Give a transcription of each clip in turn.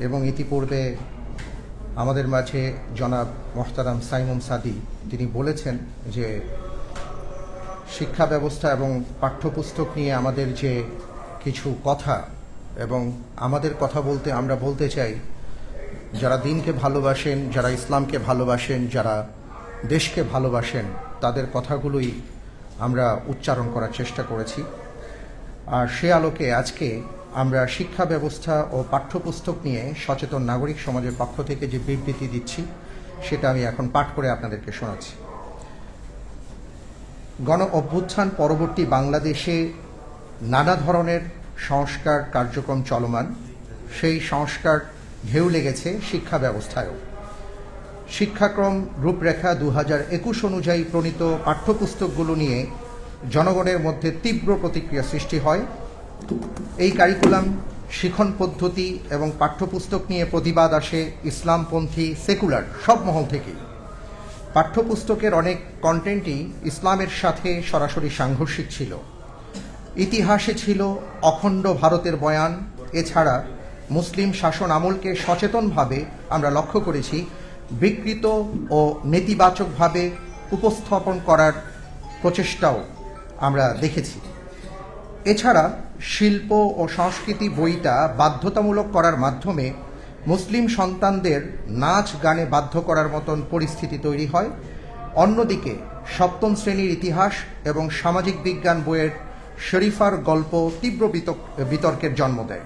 এবং ইতিপূর্বে আমাদের মাঝে জনাব মোহতারাম সাইমুম সাদি, তিনি বলেছেন যে শিক্ষা ব্যবস্থা এবং পাঠ্যপুস্তক নিয়ে আমাদের যে কিছু কথা এবং আমাদের কথা বলতে আমরা বলতে চাই, যারা দিনকে ভালোবাসেন, যারা ইসলামকে ভালোবাসেন, যারা দেশকে ভালোবাসেন, তাদের কথাগুলোই আমরা উচ্চারণ করার চেষ্টা করেছি। আর সে আলোকে আজকে আমরা শিক্ষা ব্যবস্থা ও পাঠ্যপুস্তক নিয়ে সচেতন নাগরিক সমাজের পক্ষ থেকে যে বিবৃতি দিচ্ছি, সেটা আমি এখন পাঠ করে আপনাদেরকে শোনাচ্ছি। গণ অভ্যুত্থান পরবর্তী বাংলাদেশে নানা ধরনের সংস্কার কার্যক্রম চলমান। সেই সংস্কার ঢেউ লেগেছে শিক্ষা ব্যবস্থায়ও। শিক্ষাক্রম রূপরেখা দু হাজার একুশ অনুযায়ী প্রণীত পাঠ্যপুস্তকগুলো নিয়ে জনগণের মধ্যে তীব্র প্রতিক্রিয়া সৃষ্টি হয়। এই কারিকুলাম শিখন পদ্ধতি এবং পাঠ্যপুস্তক নিয়ে প্রতিবাদ আসে ইসলামপন্থী সেকুলার সব মহল থেকেই। পাঠ্যপুস্তকের অনেক কন্টেন্টই ইসলামের সাথে সরাসরি সাংঘর্ষিক ছিল। ইতিহাসে ছিল অখণ্ড ভারতের বয়ান। এছাড়া মুসলিম শাসন আমলকে সচেতনভাবে আমরা লক্ষ্য করেছি বিকৃত ও নেতিবাচকভাবে উপস্থাপন করার প্রচেষ্টাও আমরা দেখেছি। এছাড়া শিল্প ও সংস্কৃতি বইটা বাধ্যতামূলক করার মাধ্যমে মুসলিম সন্তানদের নাচ গানে বাধ্য করার মতন পরিস্থিতি তৈরি হয়। অন্যদিকে সপ্তম শ্রেণির ইতিহাস এবং সামাজিক বিজ্ঞান বইয়ের শরীফার গল্প তীব্র বিতর্কের জন্ম দেয়।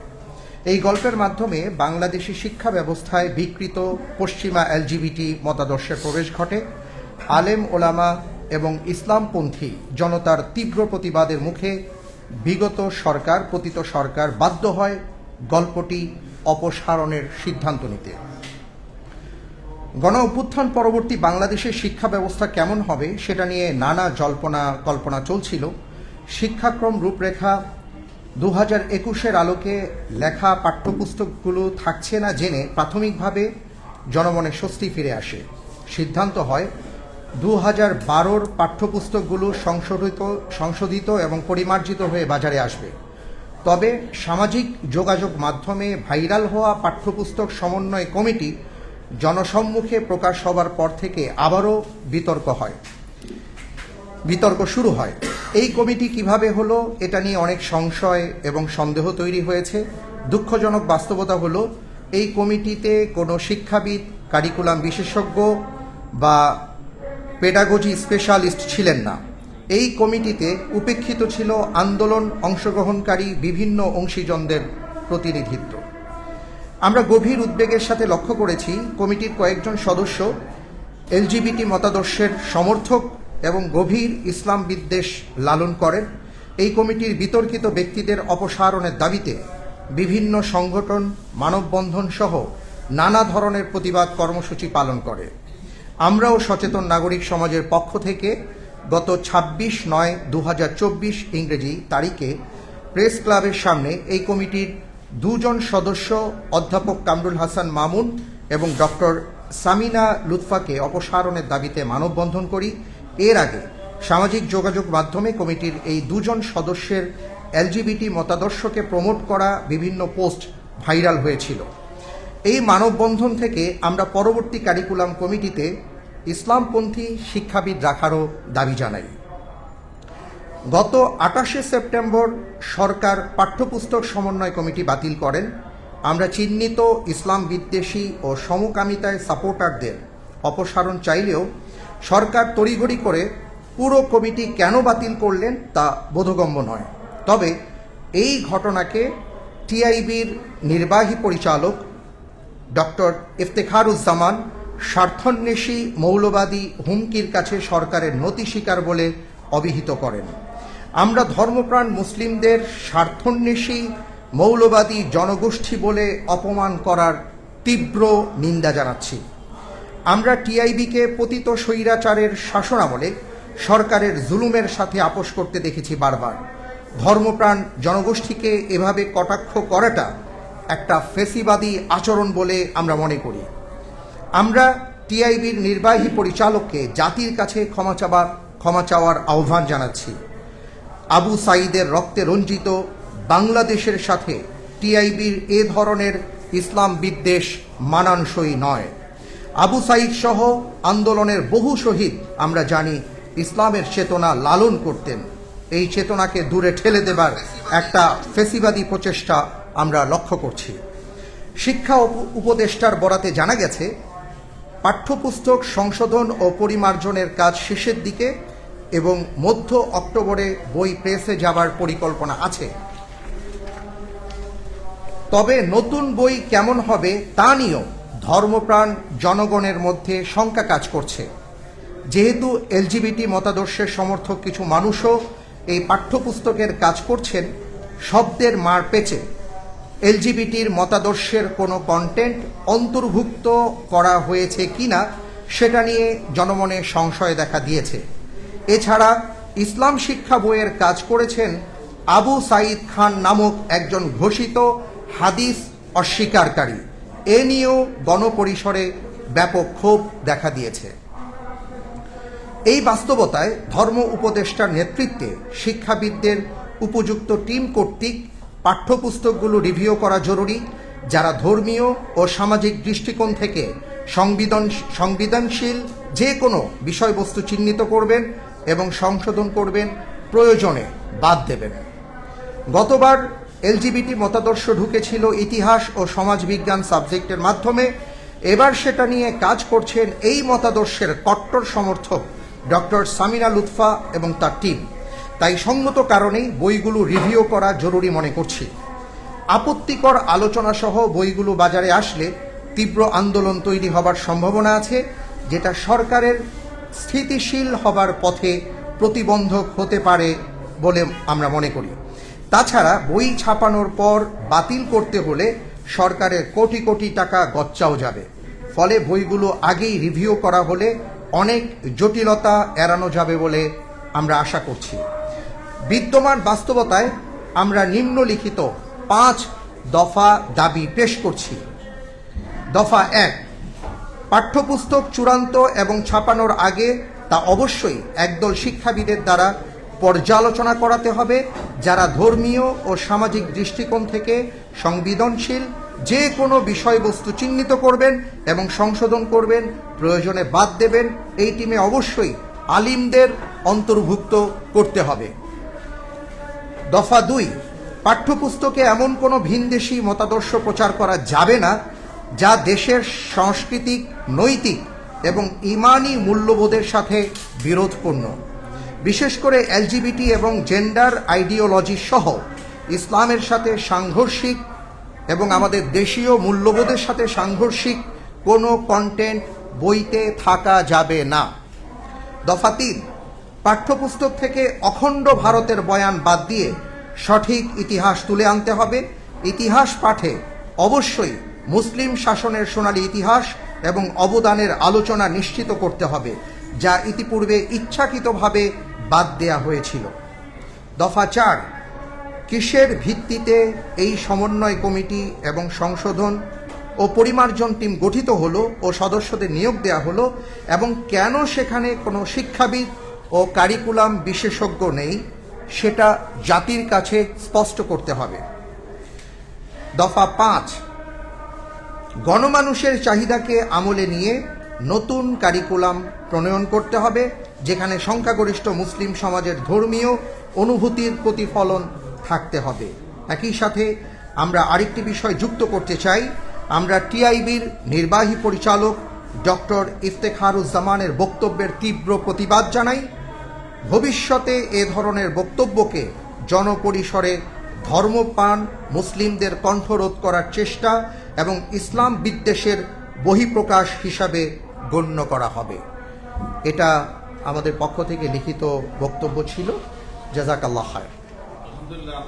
এই গল্পের মাধ্যমে বাংলাদেশি শিক্ষা ব্যবস্থায় বিকৃত পশ্চিমা এলজিবিটি মতাদর্শের প্রবেশ ঘটে। আলেম ওলামা এবং ইসলামপন্থী জনতার তীব্র প্রতিবাদের মুখে বিগত সরকার, পতিত সরকার বাধ্য হয় গল্পটি অপসারণের সিদ্ধান্ত নিতে। গণ অভ্যুত্থান পরবর্তী বাংলাদেশের শিক্ষা ব্যবস্থা কেমন হবে সেটা নিয়ে নানা জল্পনা কল্পনা চলছিল। শিক্ষাক্রম রূপরেখা দু হাজার একুশের আলোকে লেখা পাঠ্যপুস্তকগুলো থাকছে না জেনে প্রাথমিকভাবে জনমনে স্বস্তি ফিরে আসে। সিদ্ধান্ত হয় দু হাজার বারোর পাঠ্যপুস্তকগুলো সংশোধিত সংশোধিত এবং পরিমার্জিত হয়ে বাজারে আসবে। তবে সামাজিক যোগাযোগ মাধ্যমে ভাইরাল হওয়া পাঠ্যপুস্তক সমন্বয় কমিটি জনসম্মুখে প্রকাশ হবার পর থেকে আবারও বিতর্ক হয়। বিতর্ক শুরু হয়। এই কমিটি কীভাবে হলো, এটা নিয়ে অনেক সংশয় এবং সন্দেহ তৈরি হয়েছে। দুঃখজনক বাস্তবতা হলো, এই কমিটিতে কোনো শিক্ষাবিদ, কারিকুলাম বিশেষজ্ঞ বা পেডাগজি স্পেশালিস্ট ছিলেন না। এই কমিটিতে উপেক্ষিত ছিল আন্দোলন অংশগ্রহণকারী বিভিন্ন অংশীজনদের প্রতিনিধিত্ব। আমরা গভীর উদ্বেগের সাথে লক্ষ্য করেছি কমিটির কয়েকজন সদস্য, এলজিবিটি মতাদর্শের সমর্থক এবং গভীর ইসলাম বিদ্বেষ লালন করেন। এই কমিটির বিতর্কিত ব্যক্তিদের অপসারণের দাবিতে বিভিন্ন সংগঠন মানববন্ধন সহ নানা ধরনের প্রতিবাদ কর্মসূচি পালন করে। আমরাও সচেতন নাগরিক সমাজের পক্ষ থেকে গত ছাব্বিশ নয় দু ইংরেজি তারিখে প্রেস ক্লাবের সামনে এই কমিটির দুজন সদস্য, অধ্যাপক কামরুল হাসান মামুন এবং ডক্টর সামিনা লুৎফাকে অপসারণের দাবিতে মানববন্ধন করি। এর আগে সামাজিক যোগাযোগ মাধ্যমে কমিটির এই দুজন সদস্যের এলজিবিটি মতাদর্শকে প্রমোট করা বিভিন্ন পোস্ট ভাইরাল হয়েছিল। এই মানববন্ধন থেকে আমরা পরবর্তী কারিকুলাম কমিটিতে ইসলামপন্থী শিক্ষাবিদ রাখারও দাবি জানাই। গত আটাশে সেপ্টেম্বর সরকার পাঠ্যপুস্তক সমন্বয় কমিটি বাতিল করেন। আমরা চিহ্নিত ইসলাম বিদ্বেষী ও সমকামিতায় সাপোর্টারদের অপসারণ চাইলেও সরকার তড়িঘড়ি করে পুরো কমিটি কেন বাতিল করলেন তা বোধগম্য নয়। তবে এই ঘটনাকে টিআইবির নির্বাহী পরিচালক ডক্টর ইফতেখারুজ্জামান স্বার্থন্বেষী মৌলবাদী হুমকির কাছে সরকারের নতি স্বীকার বলে অভিহিত করেন। আমরা ধর্মপ্রাণ মুসলিমদের স্বার্থন্বেষী মৌলবাদী জনগোষ্ঠী বলে অপমান করার তীব্র নিন্দা জানাচ্ছি। আমরা টিআইবিকে পতিত স্বৈরাচারের শাসনামলে সরকারের জুলুমের সাথে আপোষ করতে দেখেছি বারবার। ধর্মপ্রাণ জনগোষ্ঠীকে এভাবে কটাক্ষ করাটা একটা ফেসিবাদী আচরণ বলে আমরা মনে করি। আমরা টিআইবির নির্বাহী পরিচালককে জাতির কাছে ক্ষমা চাবার, ক্ষমা চাওয়ার আহ্বান জানাচ্ছি। আবু সাইদের রক্তে রঞ্জিত বাংলাদেশের সাথে টিআইবির এ ধরনের ইসলাম বিদ্বেষ মানানসই নয়। আবু সাইদ সহ আন্দোলনের বহু শহীদ আমরা জানি ইসলামের চেতনা লালন করতেন। এই চেতনাকে দূরে ঠেলে দেবার একটা ফেসিবাদী প্রচেষ্টা আমরা লক্ষ্য করছি। শিক্ষা উপ- উপদেষ্টার বরাতে জানা গেছে, পাঠ্যপুস্তক সংশোধন ও পরিমার্জনের কাজ শেষের দিকে এবং মধ্য অক্টোবরে বই প্রেসে যাবার পরিকল্পনা আছে। তবে নতুন বই কেমন হবে তা নিয়েও ধর্মপ্রাণ জনগণের মধ্যে শঙ্কা কাজ করছে। যেহেতু এলজিবিটি মতাদর্শের সমর্থক কিছু মানুষও এই পাঠ্যপুস্তকের কাজ করছেন, শব্দের মার পেচে এলজিবিটির মতাদর্শের কোনো কন্টেন্ট অন্তর্ভুক্ত করা হয়েছে কিনা সেটা নিয়ে জনমনে সংশয় দেখা দিয়েছে। এছাড়া ইসলাম শিক্ষা বইয়ের কাজ করেছেন আবু সাইদ খান নামক একজন ঘোষিত হাদিস অস্বীকারী। এ নিয়েও গণপরিসরে ব্যাপক ক্ষোভ দেখা দিয়েছে। এই বাস্তবতায় ধর্ম উপদেষ্টার নেতৃত্বে শিক্ষাবিদদের উপযুক্ত টিম কর্তৃক পাঠ্যপুস্তকগুলো রিভিউ করা জরুরি, যারা ধর্মীয় ও সামাজিক দৃষ্টিকোণ থেকে সংবিধান সংবিধানশীল যে কোনো বিষয়বস্তু চিহ্নিত করবেন এবং সংশোধন করবেন, প্রয়োজনে বাদ দেবেন। গতবার এলজিবিটি মতাদর্শ ঢুকেছিল ইতিহাস ও সমাজবিজ্ঞান সাবজেক্টের মাধ্যমে। এবার সেটা নিয়ে কাজ করছেন এই মতাদর্শের কট্টর সমর্থক ডক্টর সামিনা লুৎফা এবং তার টিম তাই সঙ্গত কারণেই বইগুলো রিভিউ করা জরুরি মনে করছি। আপত্তিকর আলোচনা সহ বইগুলো বাজারে আসলে তীব্র আন্দোলন তৈরি হবার সম্ভাবনা আছে, যেটা সরকারের স্থিতিশীল হবার পথে প্রতিবন্ধক হতে পারে বলে আমরা মনে করি। তাছাড়া বই ছাপানোর পর বাতিল করতে হলে সরকারের কোটি কোটি টাকা গচ্চাও যাবে। ফলে বইগুলো আগেই রিভিউ করা হলে অনেক জটিলতা এড়ানো যাবে বলে আমরা আশা করছি। বিদ্যমান বাস্তবতায় আমরা নিম্নলিখিত পাঁচ দফা দাবি পেশ করছি। দফা এক, পাঠ্যপুস্তক চূড়ান্ত এবং ছাপানোর আগে তা অবশ্যই একদল শিক্ষাবিদের দ্বারা পর্যালোচনা করাতে হবে, যারা ধর্মীয় ও সামাজিক দৃষ্টিকোণ থেকে সংবেদনশীল, যে কোনো বিষয়বস্তু চিহ্নিত করবেন এবং সংশোধন করবেন, প্রয়োজনে বাদ দেবেন, এই টিমে অবশ্যই আলিমদের অন্তর্ভুক্ত করতে হবে। দফা দুই, পাঠ্যপুস্তকে এমন কোনো ভিনদেশি মতাদর্শ প্রচার করা যাবে না যা দেশের সাংস্কৃতিক, নৈতিক এবং ইমানি মূল্যবোধের সাথে বিরোধপূর্ণ। বিশেষ করে এলজিবিটি এবং জেন্ডার আইডিওলজি সহ ইসলামের সাথে সাংঘর্ষিক এবং আমাদের দেশীয় মূল্যবোধের সাথে সাংঘর্ষিক কোনো কন্টেন্ট বইতে থাকা যাবে না। দফা তিন পাঠ্যপুস্তক থেকে অখণ্ড ভারতের বয়ান বাদ দিয়ে সঠিক ইতিহাস তুলে আনতে হবে। ইতিহাস পাঠে অবশ্যই মুসলিম শাসনের সোনালী ইতিহাস এবং অবদানের আলোচনা নিশ্চিত করতে হবে, যা ইতিপূর্বে ইচ্ছাকৃতভাবে বাদ দেয়া হয়েছিল। দফা চার, কিসের ভিত্তিতে এই সমন্বয় কমিটি এবং সংশোধন ও পরিমার্জন টিম গঠিত হলো ও সদস্যদের নিয়োগ দেওয়া হলো এবং কেন সেখানে কোনো শিক্ষাবিদ ও কারিকুলাম বিশেষজ্ঞ নেই, সেটা জাতির কাছে স্পষ্ট করতে হবে। দফা পাঁচ, গণমানুষের চাহিদাকে আমলে নিয়ে নতুন কারিকুলাম প্রণয়ন করতে হবে, যেখানে সংখ্যাগরিষ্ঠ মুসলিম সমাজের ধর্মীয় অনুভূতির প্রতিফলন থাকতে হবে। একই সাথে আমরা আরেকটি বিষয় যুক্ত করতে চাই, আমরা টিআইবির নির্বাহী পরিচালক ডক্টর ইফতেখারুজ্জামানের বক্তব্যের তীব্র প্রতিবাদ জানাই। ভবিষ্যতে এ ধরনের বক্তব্যকে জনপরিসরে ধর্মপান মুসলিমদের কণ্ঠরোধ করার চেষ্টা এবং ইসলাম বিদ্বেষের বহিঃপ্রকাশ হিসাবে গণ্য করা হবে। এটা আমাদের পক্ষ থেকে লিখিত বক্তব্য ছিল। জাজাকাল্লাহ খায় আলহামদুলিল্লাহ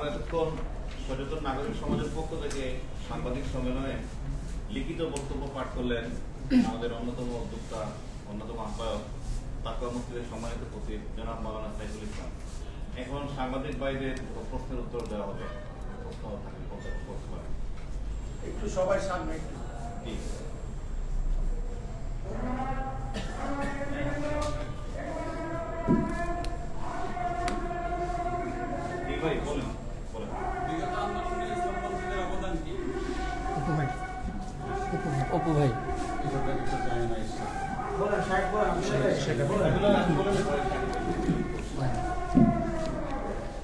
লিখিত বক্তব্য পাঠ করলেন আমাদের অন্যতম উদ্যোক্তা, অন্যতম আহ্বায়ক তাকুয়া মসজিদের সম্মানিত সচিব জনাব মালানা সাইফুল ইসলাম। এখন সাংবাদিক ভাইদের প্রশ্নের উত্তর দেওয়া হবে। প্রশ্ন থাকলে করতে পারেন। একটু সবাই সামনে একটু। জি। ভাই বলেন বলেন। বিগত আন্দোলনে ইসলাম মসজিদের অবদান কি অপু ভাই। বলেন সাহেব বলেন এগুলো বলে সেটা